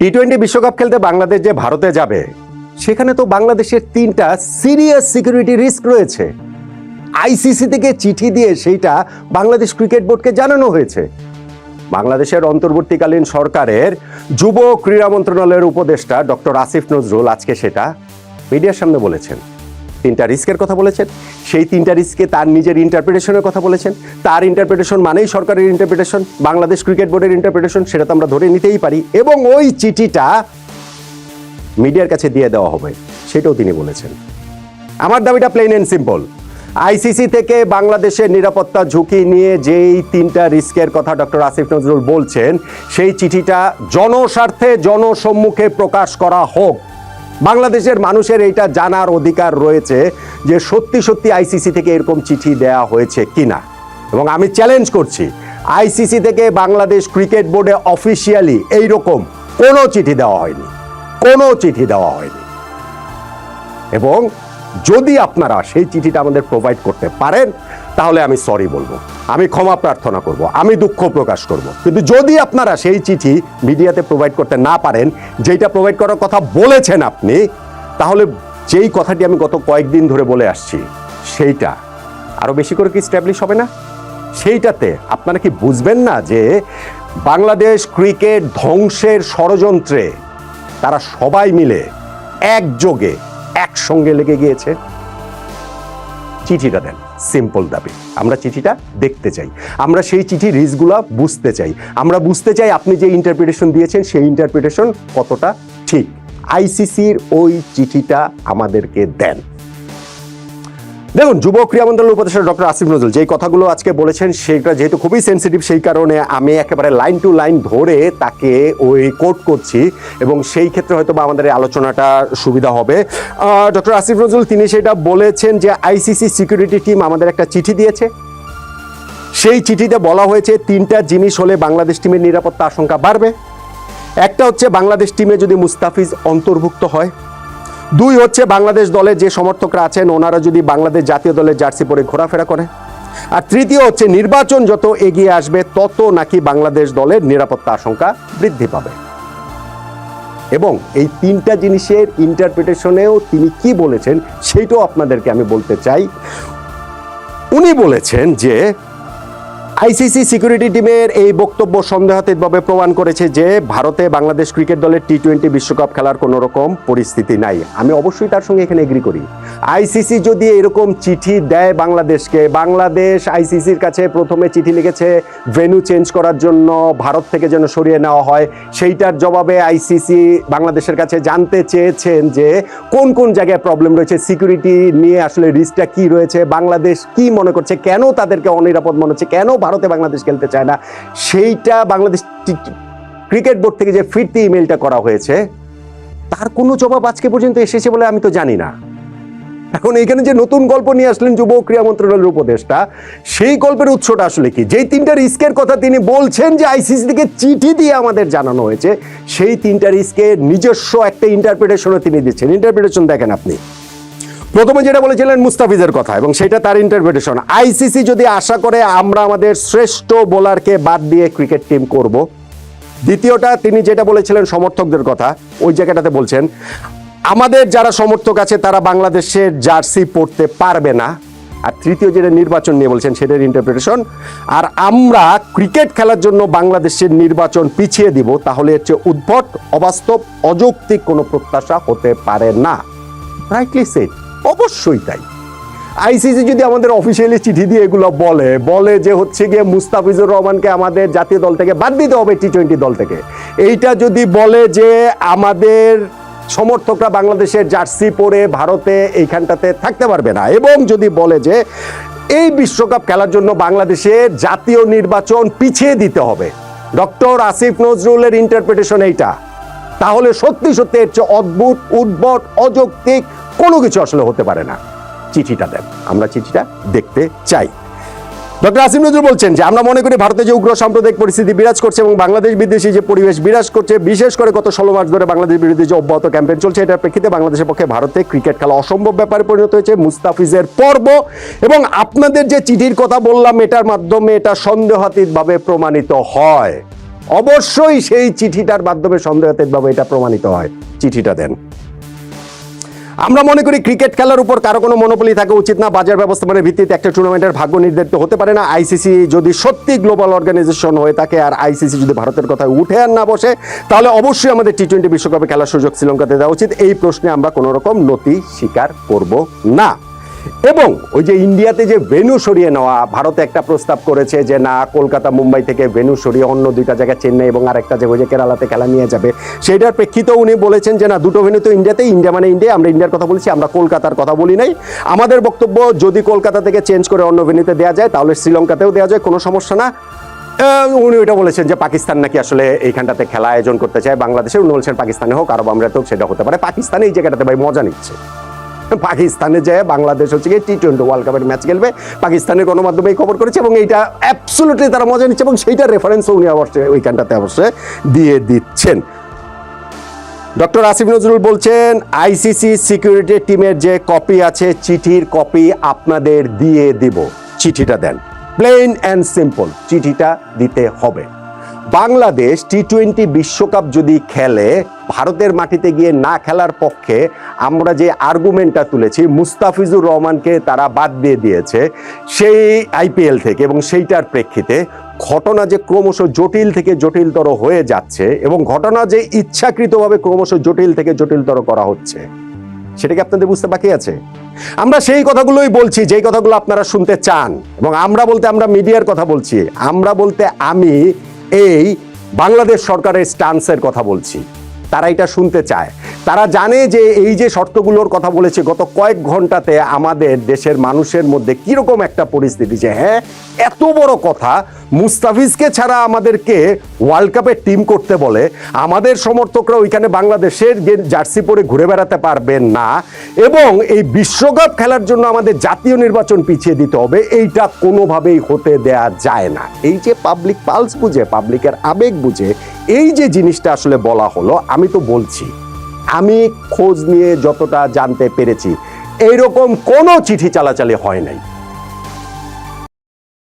T twenty বিশ্বকাপ খেলতে বাংলাদেশ যে ভারতে যাবে, সেখানে তো বাংলাদেশের তিনটা সিরিয়াস সিকিউরিটি রিস্ক রয়েছে। আইসিসি থেকে চিঠি দিয়ে সেইটা বাংলাদেশ ক্রিকেট বোর্ডকে জানানো হয়েছে। বাংলাদেশের অন্তর্বর্তীকালীন সরকারের যুব ক্রীড়া মন্ত্রণালয়ের উপদেষ্টা ডক্টর আসিফ নজরুল আজকে সেটা মিডিয়ার সামনে বলেছেন। তিনটা রিস্কের কথা বলেছেন, সেই তিনটা রিস্কে তার নিজের ইন্টারপ্রিটেশনের কথা বলেছেন। তার ইন্টারপ্রিটেশন মানেই সরকারের ইন্টারপ্রিটেশন বাংলাদেশ ক্রিকেট বোর্ডের ইন্টারপ্রিটেশন সেটা তো আমরা ধরে নিতেই পারি। এবং ওই চিঠিটা মিডিয়ার কাছে দিয়ে দেওয়া হবে, সেটাও তিনি বলেছেন। আমার দাবিটা প্লেন অ্যান্ড সিম্পল আইসিসি থেকে বাংলাদেশের নিরাপত্তা ঝুঁকি নিয়ে যেই তিনটা রিস্কের কথা ডক্টর আসিফ নজরুল বলছেন, সেই চিঠিটা জনস্বার্থে জনসম্মুখে প্রকাশ করা হোক। বাংলাদেশের মানুষের এইটা জানার অধিকার রয়েছে যে সত্যি সত্যি আইসিসি থেকে এরকম চিঠি দেয়া হয়েছে কিনা। এবং আমি চ্যালেঞ্জ করছি আইসিসি থেকে বাংলাদেশ ক্রিকেট বোর্ডে অফিসিয়ালি এইরকম কোনো চিঠি দেওয়া হয়নি, কোনো চিঠি দেওয়া হয়নি। এবং যদি আপনারা সেই চিঠিটা আমাদের প্রোভাইড করতে পারেন তাহলে আমি সরি বলব। আমি ক্ষমা প্রার্থনা করব, আমি দুঃখ প্রকাশ করব। কিন্তু যদি আপনারা সেই চিঠি মিডিয়াতে প্রোভাইড করতে না পারেন যেটা প্রোভাইড করার কথা বলেছেন আপনি, তাহলে যেই কথাটি আমি গত কয়েকদিন ধরে বলে আসছি, সেইটা। আরও বেশি করে কি স্ট্যাবলিশ হবে না? সেইটাতে আপনারা কি বুঝবেন না যে বাংলাদেশ ক্রিকেট ধ্বংসের ষড়যন্ত্রে তারা সবাই মিলে একযোগে, একসঙ্গে লেগে গিয়েছে? চিঠিটা দেন। সিম্পল দাবি। আমরা চিঠিটা দেখতে চাই। আমরা সেই চিঠি রিসগুলা বুঝতে চাই। আমরা বুঝতে চাই আপনি যে ইন্টারপ্রিটেশন দিয়েছেন, সেই ইন্টারপ্রিটেশন কতটা ঠিক। আইসিসির ওই চিঠিটা আমাদেরকে দেন। দেখুন, যুব ক্রীড়া মন্ত্রণালয়ের উপদেষ্টা ডক্টর আসিফ নজরুল যে কথাগুলো আজকে বলেছেন সেটা যেহেতু খুবই সেন্সিটিভ সেই কারণে আমি একেবারে লাইন টু লাইন ধরে তাকে ওই কোট করছি এবং সেই ক্ষেত্রে হয়তো বা আমাদের আলোচনাটা সুবিধা হবে। ডক্টর আসিফ নজরুল, তিনি সেটা বলেছেন যে আইসিসি সিকিউরিটি টিম আমাদের একটা চিঠি দিয়েছে। সেই চিঠিতে বলা হয়েছে, তিনটা জিনিস হলে বাংলাদেশ টিমের নিরাপত্তা আশঙ্কা বাড়বে। একটা হচ্ছে, বাংলাদেশ টিমে যদি মুস্তাফিজ অন্তর্ভুক্ত হয় দুই হচ্ছে বাংলাদেশ দলে যে সমর্থকরা আছেন, ওনারা যদি বাংলাদেশ জাতীয় দলের জার্সি পরে ঘোরাফেরা করে। আর তৃতীয় হচ্ছে নির্বাচন যত এগিয়ে আসবে, তত নাকি বাংলাদেশ দলের নিরাপত্তা আশঙ্কা বৃদ্ধি পাবে। এবং এই তিনটা জিনিসের ইন্টারপ্রিটেশনেও তিনি কি বলেছেন সেইটাও আপনাদেরকে আমি বলতে চাই। উনি বলেছেন যে আইসিসি সিকিউরিটি টিমের এই বক্তব্য সন্দেহাতীতভাবে প্রমাণ করেছে যে ভারতে বাংলাদেশ ক্রিকেট দলের টি টোয়েন্টি বিশ্বকাপ খেলার কোনো রকম পরিস্থিতি নাই। আমি অবশ্যই তার সঙ্গে এখানে এগ্রি করি। আইসিসি যদি এরকম চিঠি দেয় বাংলাদেশকে, বাংলাদেশ আইসিসির কাছে প্রথমে চিঠি লিখেছে ভেন্যু চেঞ্জ করার জন্য ভারত থেকে যেন সরিয়ে নেওয়া হয়। সেইটার জবাবে আইসিসি বাংলাদেশের কাছে জানতে চেয়েছেন যে কোন কোন জায়গায় প্রবলেম রয়েছে সিকিউরিটি নিয়ে আসলে রিস্কটা কি রয়েছে, বাংলাদেশ কি মনে করছে, কেন তাদেরকে অনিরাপদ মনে হচ্ছে, কেন ভারতে বাংলাদেশ খেলতে চায় না। সেইটা বাংলাদেশ ক্রিকেট বোর্ড থেকে যে ফিরতি ইমেলটা করা হয়েছে, তার কোনো জবাব আজকে পর্যন্ত এসেছে বলে আমি তো জানি না। এখন এইখানে যে নতুন গল্প নিয়ে আসলেন যুব ক্রীড়া মন্ত্রণালয়ের উপদেষ্টা, সেই গল্পের উৎসটা আসলে কি? যেই তিনটা রিস্কের কথা তিনি বলছেন যে আইসিসি থেকে চিঠি দিয়ে আমাদের জানানো হয়েছে, সেই তিনটা রিস্কের নিজস্ব একটা ইন্টারপ্রিটেশনও তিনি দিচ্ছেন। ইন্টারপ্রিটেশন দেখেন আপনি। প্রথমে যেটা বলেছিলেন মুস্তাফিজের কথা, এবং সেটা তার ইন্টারপ্রিটেশন আইসিসি যদি আশা করে আমরা আমাদের শ্রেষ্ঠ বোলারকে বাদ দিয়ে ক্রিকেট টিম করব, দ্বিতীয়টা তিনি যেটা বলেছিলেন সমর্থকদের কথা, ওই জায়গাটাতে বলছেন, আমাদের যারা সমর্থক আছে তারা বাংলাদেশের জার্সি পরতে পারবে না। আর তৃতীয় যেটা নির্বাচন নিয়ে বলছেন, সেটার ইন্টারপ্রিটেশন আর আমরা ক্রিকেট খেলার জন্য বাংলাদেশের নির্বাচন পিছিয়ে দিব, তাহলে এর চেয়ে উদ্ভট, অবাস্তব, অযৌক্তিক কোনো প্রত্যাশা হতে পারে না। রাইটলি সেট অবশ্যই তাই। আইসিসি যদি আমাদের অফিসিয়ালি চিঠি দিয়ে এগুলো বলে বলে যে হচ্ছে গিয়ে মুস্তাফিজুর রহমানকে আমাদের জাতীয় দল থেকে বাদ দিতে হবে টি টোয়েন্টি দল থেকে। এইটা যদি বলে যে আমাদের সমর্থকরা বাংলাদেশের জার্সি পরে ভারতে এইখানটাতে থাকতে পারবে না, এবং যদি বলে যে এই বিশ্বকাপ খেলার জন্য বাংলাদেশের জাতীয় নির্বাচন পিছিয়ে দিতে হবে। ডক্টর আসিফ নজরুলের ইন্টারপ্রিটেশন এইটা। তাহলে সত্যি সত্যি এর চেয়ে অদ্ভুত, উদ্ভট, অযৌক্তিক কোনো কিছু আসলে হতে পারে না। চিঠিটা দেন, আমরা চিঠিটা দেখতে চাই। ডক্টর আসিম নজরুল বলছেন যে, আমরা মনে করি ভারতে যে উগ্র সাম্প্রদায়িক পরিস্থিতি বিরাজ করছে এবং বাংলাদেশ বিদেশি যে পরিবেশ বিরাজ করছে, বিশেষ করে গত ষোলো মাস ধরে বাংলাদেশ বিরুদ্ধে যে অব্যাহত ক্যাম্পেইন চলছে, এটার প্রেক্ষিতে বাংলাদেশের পক্ষে ভারতে ক্রিকেট খেলা অসম্ভব ব্যাপারে পরিণত হয়েছে। মুস্তাফিজের পর্ব এবং আপনাদের যে চিঠির কথা বললাম, এটার মাধ্যমে এটা সন্দেহাতীতভাবে প্রমাণিত হয়। অবশ্যই সেই চিঠিটার মাধ্যমে সন্দেহাতীতভাবে এটা প্রমাণিত হয়। চিঠিটা দেন। আমরা মনে করি ক্রিকেট খেলার উপর কারও কোনো মনোপলি থাকা উচিত না। বাজার ব্যবস্থাপনার ভিত্তিতে একটা টুর্নামেন্টের ভাগ্য নির্ধারিত হতে পারে না। আইসিসি যদি সত্যি গ্লোবাল অর্গানাইজেশন হয়ে থাকে আর আইসিসি যদি ভারতের কথা উঠে আর না বসে, তাহলে অবশ্যই আমাদের টি টোয়েন্টি বিশ্বকাপে খেলার সুযোগ শ্রীলঙ্কাতে দেওয়া উচিত। এই প্রশ্নে আমরা কোনো রকম নতি স্বীকার করব না। এবং ওই যে ইন্ডিয়াতে যে ভেনু সরিয়ে নেওয়া, ভারতে একটা প্রস্তাব করেছে যে না, কলকাতা, মুম্বাই থেকে ভেনু সরিয়ে অন্য দুইটা জায়গায় চেন্নাই এবং আরেকটা জায়গায় ওই যে কেরালাতে খেলা নিয়ে যাবে, সেটার প্রেক্ষিতেও উনি বলেছেন যে না, দুটো ভেনু তো ইন্ডিয়াতে ইন্ডিয়া মানে ইন্ডিয়া, আমরা ইন্ডিয়ার কথা বলছি, আমরা কলকাতার কথা বলি নাই। আমাদের বক্তব্য, যদি কলকাতা থেকে চেঞ্জ করে অন্য ভেনুতে দেওয়া যায়, তাহলে শ্রীলঙ্কাতেও দেওয়া যায়, কোনো সমস্যা না। উনি ওইটা বলেছেন যে পাকিস্তান নাকি আসলে এইখানটাতে খেলা আয়োজন করতে চায় বাংলাদেশে উনি বলছেন পাকিস্তানে হোক, আরব আমরাতেও সেটা হতে পারে। পাকিস্তানে এই জায়গাটাতে ভাই মজা নিচ্ছে। পাকিস্তানে যায়, বাংলাদেশ হচ্ছে গিয়ে টি টোয়েন্টি ওয়ার্ল্ড কাপের ম্যাচ খেলবে। পাকিস্তানের গণমাধ্যমে এই খবর করেছে এবং এইটা অ্যাবসোলুটলি তারা মজা নিচ্ছে এবং সেইটার রেফারেন্সও উনি অবশ্যই ওইখানটাতে অবশ্যই দিয়ে দিচ্ছেন। ডক্টর আসিফ নজরুল বলছেন আইসিসি সিকিউরিটি টিমের যে কপি আছে, চিঠির কপি আপনাদের দিয়ে দিব। চিঠিটা দেন। প্লেন অ্যান্ড সিম্পল চিঠিটা দিতে হবে। বাংলাদেশ টি টোয়েন্টি বিশ্বকাপ যদি খেলে, ভারতের মাটিতে গিয়ে না খেলার পক্ষে আমরা যে আর্গুমেন্টটা তুলেছি, মুস্তাফিজুর রহমানকে তারা বাদ দিয়ে দিয়েছে সেই আইপিএল থেকে এবং সেইটার প্রেক্ষিতে ঘটনা যে ক্রমশ জটিল থেকে জটিলতর হয়ে যাচ্ছে এবং ঘটনা যে ইচ্ছাকৃতভাবে ক্রমশ জটিল থেকে জটিলতর করা হচ্ছে, সেটা কি আপনাদের বুঝতে বাকি আছে? আমরা সেই কথাগুলোই বলছি, যেই কথাগুলো আপনারা শুনতে চান এবং আমরা বলতে আমরা মিডিয়ার কথা বলছি। আমরা বলতে আমি এই বাংলাদেশ সরকারের স্টান্সের কথা বলছি। তারা এটা শুনতে চায়। তারা জানে যে এই যে শর্তগুলোর কথা বলেছে, গত কয়েক ঘন্টাতে আমাদের দেশের মানুষের মধ্যে কীরকম একটা পরিস্থিতি যে হ্যাঁ এত বড় কথা মুস্তাফিজকে ছাড়া আমাদেরকে ওয়ার্ল্ড কাপে টিম করতে বলে, আমাদের সমর্থকরা ওইখানে বাংলাদেশের জার্সি পরে ঘুরে বেড়াতে পারবেন না এবং এই বিশ্বকাপ খেলার জন্য আমাদের জাতীয় নির্বাচন পিছিয়ে দিতে হবে, এইটা কোনোভাবেই হতে দেয়া যায় না। এই যে পাবলিক পালস বুঝে পাবলিকের আবেগ বুঝে, এই যে জিনিসটা আসলে বলা হলো, আমি তো বলছি আমি খোঁজ নিয়ে যতটা জানতে পেরেছি এইরকম কোনো চিঠি চালাচালি হয় নাই।